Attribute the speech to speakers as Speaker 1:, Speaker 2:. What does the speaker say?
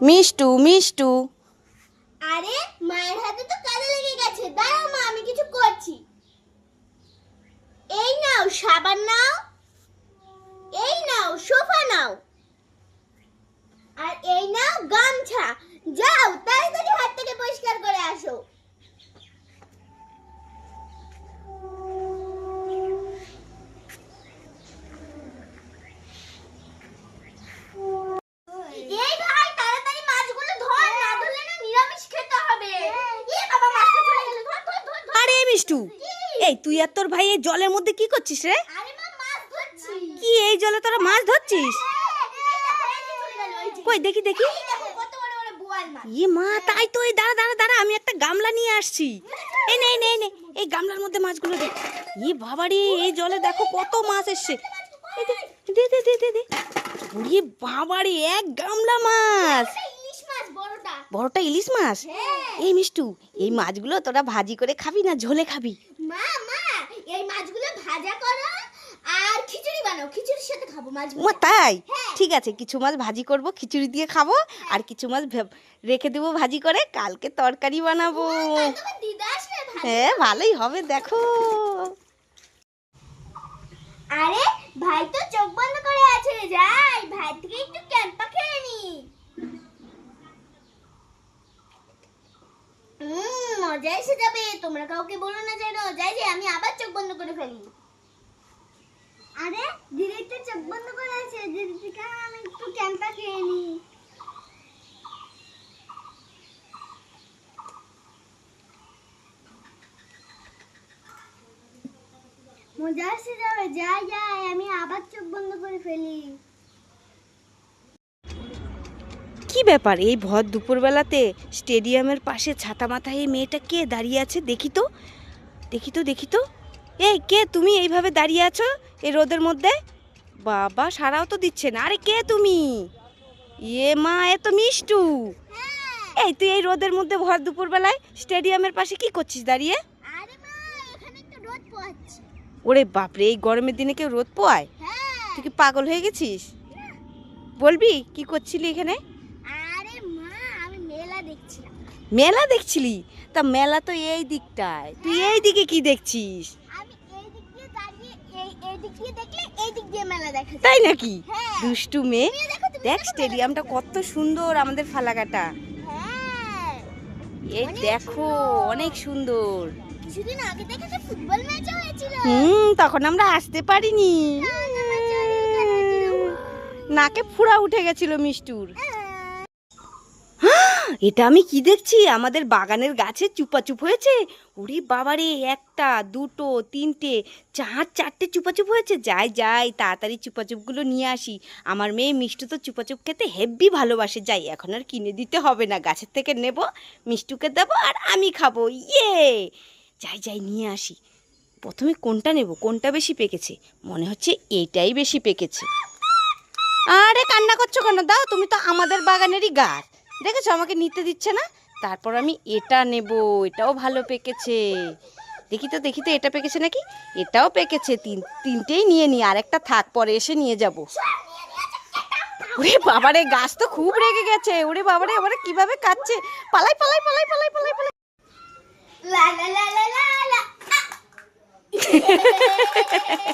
Speaker 1: মিষ্টু মিষ্টু
Speaker 2: আরে মায়ের হাতে তো কাজে লেগে গেছে দাঁড়াও মা আমি কিছু করছি এই নাও সাবান নাও এই নাও সোফা নাও আর এই নাও গামছা যাও তাড়াতাড়ি হাত থেকে পরিষ্কার করে আসো এই ভাই তাড়াতাড়ি মাছগুলো ধর না ধরলে না নিরামিষ খেতে হবে এ বাবা মাছটা চলে গেল ধর ধর ধর ধর।
Speaker 1: আরে মিষ্টু এই তুই আর তোর ভাই এই জলের মধ্যে কি করছিস রে? কি এই জলে তোরা মাছ ধরছিস? কই দেখি দেখি।
Speaker 2: মাছ।
Speaker 1: ইয়ে মা তাই তো এই দাঁড়া দাঁড়া দাঁড়া আমি একটা গামলা নিয়ে আসছি। এই নে এই নে এই নে এই গামলার মধ্যে মাছগুলো দে। ইয়ে বাবারে এই জলে দেখো কত মাছ এসছে। দে, দে দে দে দে বাবারে এক গামলা মাছ।
Speaker 2: বড়টা
Speaker 1: ইলিশ মাছ?
Speaker 2: হ্যাঁ।
Speaker 1: এই মিষ্টু এই মাছগুলো তোরা ভাজি করে খাবি না ঝোলে খাবি?
Speaker 2: মা মা এই মাছগুলো ভাজা করো আর খিচুড়ি বানাও খিচুড়ির সাথে খাব মাছ
Speaker 1: মা তাই?
Speaker 2: হ্যাঁ।
Speaker 1: ঠিক আছে কিছু মাছ ভাজি করব খিচুড়ি দিয়ে খাব আর কিছু মাছ রেখে দেবো ভাজি করে কালকে তরকারি বানাবো। হ্যাঁ ভালোই হবে দেখো।
Speaker 2: আরে ভাই তো চোখ বন্ধ করে আছে যাই ভাই থেকে একটু ক্যাম্পা খেয়ে নি হুম মজা যাবে, তোমরা কাউকে বলো না যেন। যাই যে আমি আবার চোখ বন্ধ করে ফেলি। আরে, দিদি তো চোখ বন্ধ করে আছে। দিদি আমি একটু ক্যাম্পা খেয়ে নি? মজা এসে যাবে। যাই যাই আমি আবার চোখ বন্ধ করে ফেলি।
Speaker 1: কি ব্যাপার? এই ভর দুপুরবেলাতে স্টেডিয়ামের পাশে ছাতা মাথায় এই মেয়েটা কে দাঁড়িয়ে আছে? দেখি তো। দেখি তো দেখি তো। এই কে তুমি এইভাবে দাঁড়িয়ে আছো এই রোদের মধ্যে? বাবা সারাও তো দিচ্ছে না। আরে কে তুমি? ইয়ে মা এ তো মিষ্টু। এই তুই এই রোদের মধ্যে ভর দুপুরবেলায় স্টেডিয়ামের পাশে কি করছিস দাঁড়িয়ে? ওরে বাপরে এই গরমের দিনে কেউ রোদ পোয়ায়
Speaker 2: হ্যাঁ।
Speaker 1: তুই কি পাগল হয়ে গেছিস? বলবি কি করছিলি এখানে
Speaker 2: আরে মা আমি মেলা দেখছিলাম
Speaker 1: মেলা দেখছিলি? তা মেলা তো এই দিকটায়। তুই এই দিকে কি দেখছিস? তাই নাকি?
Speaker 2: হ্যাঁ।
Speaker 1: দুষ্টু মেয়ে।
Speaker 2: দেখো
Speaker 1: স্টেডিয়ামটা কত সুন্দর আমাদের ফালাকাটা।
Speaker 2: হ্যাঁ।
Speaker 1: এই দেখো অনেক সুন্দর। হুম তখন আমরা আসতে পারিনি। নাকে ফুড়া উঠে গেছিল মিষ্টুর। এটা আমি কি দেখছি? আমাদের বাগানের গাছে চুপাচুপ হয়েছে? ওরে বাবারে, একটা, দুটো, তিনটে, চার, চারটে চুপাচুপ হয়েছে। যাই যাই, তাড়াতাড়ি চুপাচুপগুলো নিয়ে আসি। আমার মেয়ে মিষ্টু তো চুপাচুপ খেতে হেব্বি ভালোবাসে। যাই, এখন আর কিনে দিতে হবে না। গাছের থেকে নেব, মিষ্টুকে দেবো আর আমি খাব। ইয়ে! যাই যাই, নিয়ে আসি। প্রথমে কোনটা নেব? কোনটা বেশি পেকেছে? মনে হচ্ছে এইটাই বেশি পেকেছে। আরে, কান্না করছ কেন? দাও, তুমি তো আমাদের বাগানেরই গাছ। দেখেছ? আমাকে নিতে দিচ্ছে না? তারপর আমি এটা নেব এটাও ভালো পেকেছে। দেখি তো দেখি তো এটা পেকেছে নাকি? এটাও পেকেছে তিন তিনটেই নিয়ে নি আর একটা থাক পরে এসে নিয়ে যাব। ওরে বাবারে গাছ তো খুব রেগে গেছে। ওরে বাবারে ওরে কীভাবে কাচ্ছে পালাই পালাই পালাই পালাই পালাই পালাই।
Speaker 2: লা লা লা লা লা